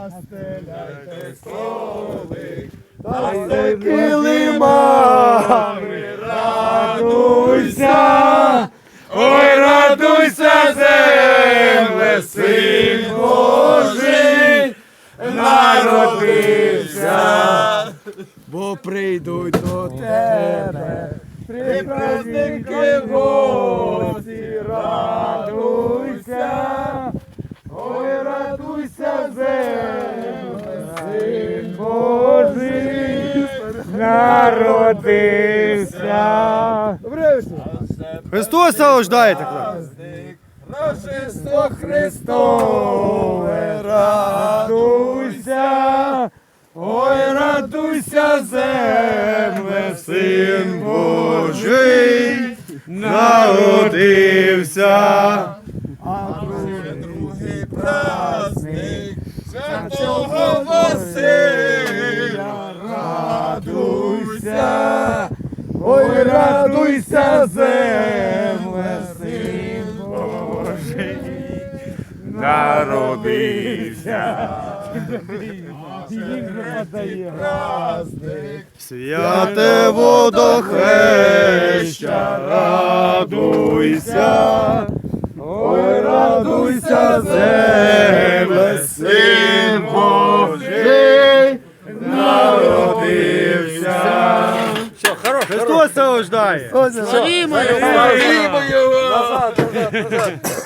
Настеляйте столик, та все килимами радуйся, ой, радуйся, земле, син Божий, народився, бо прийдуть до тебе. Три праздники гості, радуйся, ой, радуйся, земле, син Божий, народився. Добре, Христос рождає так. Рождество Христове, радуйся, ой, радуйся, земле, син Божий, народився. А другий праздник Святого радуйся, ой, радуйся, земле, син Божий, народився. Святе водохреща, радуйся. Христос рождає. Славімо його!